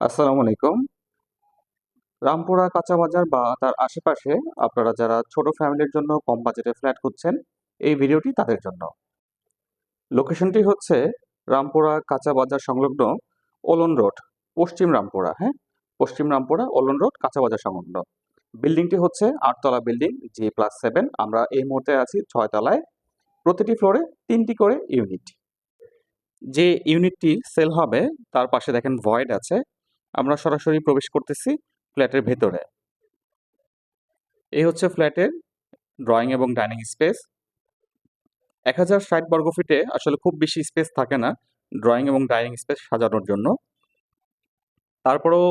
আসসালামু আলাইকুম। রামপুরা কাঁচা বাজার বা তার আশেপাশে আপনারা যারা ছোট ফ্যামিলির জন্য কম বাজেটে ফ্ল্যাট খুঁজছেন, এই ভিডিওটি তাদের জন্য। লোকেশনটি হচ্ছে রামপুরা কাঁচা বাজার সংলগ্ন ওলন রোড, পশ্চিম রামপুরা হ্যাঁ? পশ্চিম রামপুরা ওলন রোড, কাঁচা বাজার সংলগ্ন। বিল্ডিংটি হচ্ছে আটতলা বিল্ডিং, জি প্লাস সেভেন। আমরা এই মুহূর্তে আছি ছয়তলায় প্রতিটি ফ্লোরে তিনটি করে ইউনিট। যে ইউনিটটি সেল হবে, তার পাশে দেখেন ভয়েড আছে। আমরা সরাসরি প্রবেশ করতেছি ফ্ল্যাটের ভেতরে। এই হচ্ছে ফ্ল্যাটের ড্রয়িং এবং ডাইনিং স্পেস। এক হাজার ষাট বর্গফিটে আসলে খুব বেশি স্পেস থাকে না ড্রয়িং এবং ডাইনিং স্পেস সাজানোর জন্য। তারপরেও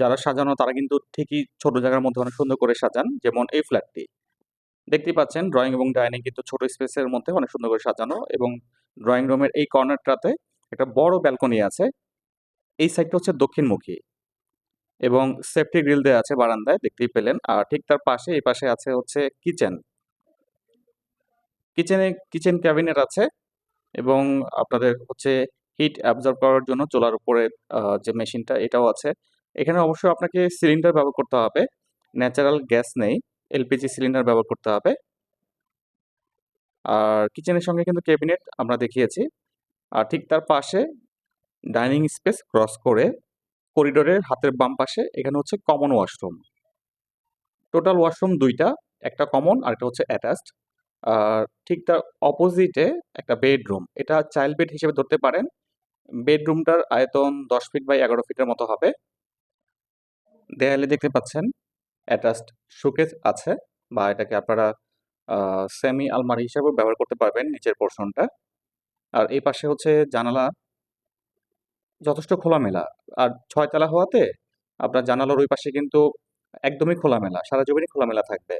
যারা সাজানো তারা কিন্তু ঠিকই ছোট জায়গার মধ্যে অনেক সুন্দর করে সাজান, যেমন এই ফ্ল্যাটটি। দেখতেই পাচ্ছেন, ড্রয়িং এবং ডাইনিং কিন্তু ছোট স্পেসের মধ্যে অনেক সুন্দর করে সাজানো এবং ড্রয়িং রুমের এই কর্নারটাতে একটা বড় ব্যালকনি আছে। এই সাইডটা হচ্ছে দক্ষিণমুখী এবং সেফটি গ্রিল দেওয়া আছে বারান্দায়, দেখতেই পেলেন। আর ঠিক তার পাশে, এই পাশে আছে হচ্ছে কিচেন কিচেনে কিচেন ক্যাবিনেট আছে এবং আপনাদের হচ্ছে হিট অ্যাবজর্ব করার জন্য চোলার উপরে যে মেশিনটা এটাও আছে। এখানে অবশ্যই আপনাকে সিলিন্ডার ব্যবহার করতে হবে। ন্যাচারাল গ্যাস নেই এলপিজি সিলিন্ডার ব্যবহার করতে হবে। আর কিচেনের সঙ্গে কিন্তু ক্যাবিনেট আমরা দেখিয়েছি। আর ঠিক তার পাশে ডাইনিং স্পেস ক্রস করে করিডোরের হাতের বাম পাশে এখানে হচ্ছে কমন ওয়াশরুম। টোটাল ওয়াশরুম দুইটা, একটা কমন আর একটা হচ্ছে অ্যাটাচড। আর ঠিক তার অপোজিটে একটা বেডরুম। এটা চাইল্ড বেড হিসেবে ধরতে পারেন। বেডরুমটার আয়তন দশ ফিট বাই এগারো ফিটের মতো হবে। দেয়ালে দেখতে পাচ্ছেন অ্যাটাচড শোকেজ আছে বা এটাকে আপনারা সেমি আলমারি হিসেবে ব্যবহার করতে পারবেন নিচের পোর্শনটা। আর এই পাশে হচ্ছে জানালা যথেষ্ট খোলামেলা। আর ছয়তলা হওয়াতে আপনার জানালার ওই পাশে কিন্তু একদমই খোলামেলা, সারা জমিনই খোলামেলা থাকবে।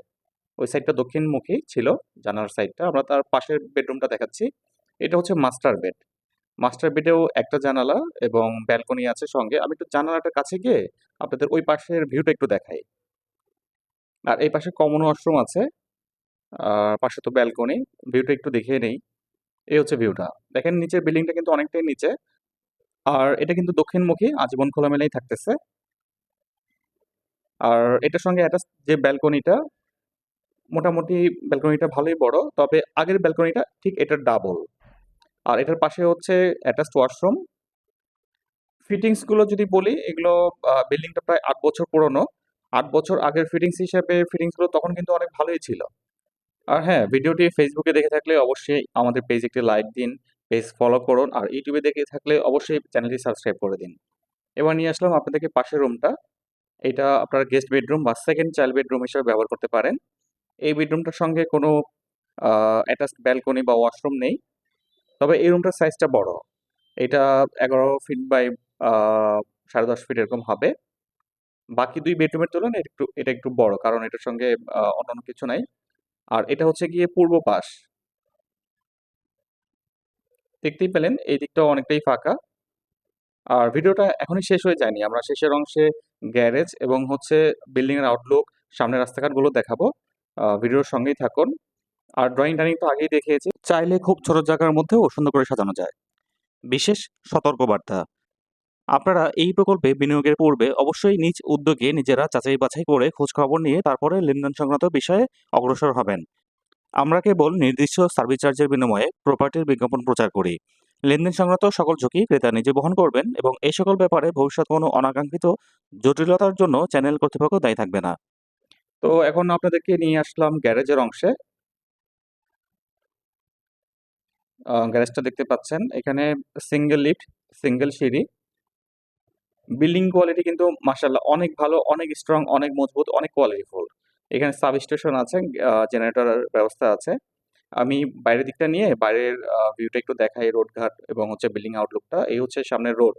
ওই সাইডটা দক্ষিণমুখী ছিল জানালার সাইডটা। আমরা তার পাশের বেডরুমটা দেখাচ্ছি। এটা হচ্ছে মাস্টার বেড। মাস্টার বেডেও একটা জানালা এবং ব্যালকনি আছে সঙ্গে। আমি একটু জানালাটার কাছে গিয়ে আপনাদের ওই পাশের ভিউটা একটু দেখাই। আর এই পাশে কমন ওয়াশরুম আছে। আর পাশে তো ব্যালকনি। ভিউটা একটু দেখিয়ে নেই। এই হচ্ছে ভিউটা। দেখেন নিচের বিল্ডিংটা কিন্তু অনেকটাই নিচে। আর এটা কিন্তু দক্ষিণমুখী আজীবন খোলামেলাই থাকতেছে। আর এটার সঙ্গে অ্যাটাচ যে ব্যালকনিটা মোটামুটি ব্যালকনিটা ভালোই বড়, তবে আগের ব্যালকনিটা ঠিক এটার ডাবল আর এটার পাশে হচ্ছে অ্যাটাচড ওয়াশরুম ফিটিংসগুলো যদি বলি, এগুলো বিল্ডিংটা প্রায় আট বছর পুরনো। আট বছর আগের ফিটিংস হিসেবে ফিটিংসগুলো তখন কিন্তু অনেক ভালোই ছিল। আর হ্যাঁ ভিডিওটি ফেসবুকে দেখে থাকলে অবশ্যই আমাদের পেজ একটি লাইক দিন। পেজ ফলো করুন আর ইউটিউবে দেখে থাকলে অবশ্যই চ্যানেলটি সাবস্ক্রাইব করে দিন। এবার নিয়ে আসলাম আপনাদেরকে পাশের রুমটা এটা আপনার গেস্ট বেডরুম বা সেকেন্ড চাইল্ড বেডরুম হিসেবে ব্যবহার করতে পারেন। এই বেডরুমটার সঙ্গে কোনো অ্যাটাচড ব্যালকনি বা ওয়াশরুম নেই। তবে এই রুমটার সাইজটা বড়। এটা এগারো ফিট বাই সাড়ে দশ ফিট এরকম হবে। বাকি দুই বেডরুমের তুলনায় একটু, এটা একটু বড়। কারণ এটার সঙ্গে অন্যান্য কিছু নাই। আর এটা হচ্ছে গিয়ে পূর্ব পাশ। দেখতেই পেলেন এই দিকটাও অনেকটাই ফাঁকা। আর ভিডিওটা এখনই শেষ হয়ে যায়নি। আমরা শেষের অংশে গ্যারেজ এবং হচ্ছে বিল্ডিং এর আউটলুক সামনের রাস্তাঘাটগুলো দেখাবো। ভিডিওর সঙ্গেই থাকুন। আর ড্রয়িং ডাইনিং তো আগেই দেখিয়েছি। চাইলে খুব ছোট জায়গার মধ্যেও সুন্দর করে সাজানো যায়। বিশেষ সতর্কবার্তা, আপনারা এই প্রকল্পে বিনিয়োগের পূর্বে অবশ্যই নিজ উদ্যোগে নিজেরা যাচাই বাছাই করে খোঁজ খবর নিয়ে তারপরে লেনদেন সংক্রান্ত বিষয়ে অগ্রসর হবেন। আমরা কেবল নির্দিষ্ট সার্ভিস চার্জের বিনিময়ে প্রপার্টির বিজ্ঞাপন প্রচার করি। লেনদেন সংক্রান্ত সকল ঝুঁকি ক্রেতা নিজে বহন করবেন এবং এই সকল ব্যাপারে ভবিষ্যৎ কোনো অনাকাঙ্ক্ষিত জটিলতার জন্য চ্যানেল কর্তৃপক্ষ দায়ী থাকবে না। তো এখন আপনাদেরকে নিয়ে আসলাম গ্যারেজের অংশে। গ্যারেজটা দেখতে পাচ্ছেন। এখানে সিঙ্গেল লিফট সিঙ্গেল সিঁড়ি। বিল্ডিং কোয়ালিটি কিন্তু মার্শাল্লাহ অনেক ভালো, অনেক স্ট্রং অনেক মজবুত, অনেক কোয়ালিটিফুল এখানে সাব স্টেশন আছে জেনারেটরের ব্যবস্থা আছে। আমি বাইরের দিকটা নিয়ে বাইরের ভিউটা একটু দেখাই রোডঘাট এবং হচ্ছে বিল্ডিং আউটলুকটা এই হচ্ছে সামনের রোড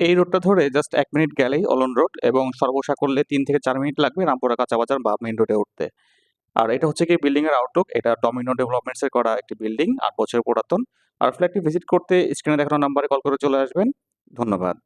এই রোডটা ধরে জাস্ট এক মিনিট গেলেই অলন রোড এবং সর্বসা করলে তিন থেকে চার মিনিট লাগবে রামপুরা কাঁচা বাজার বা মেন রোডে উঠতে। আর এটা হচ্ছে কি বিল্ডিং এর আউটলুক এটা ডমিনো ডেভেলপমেন্টস এর করা একটি বিল্ডিং আট বছর পুরাতন। আর ফ্ল্যাটটি ভিজিট করতে স্ক্রিনে দেখানো নাম্বারে কল করে চলে আসবেন। ধন্যবাদ।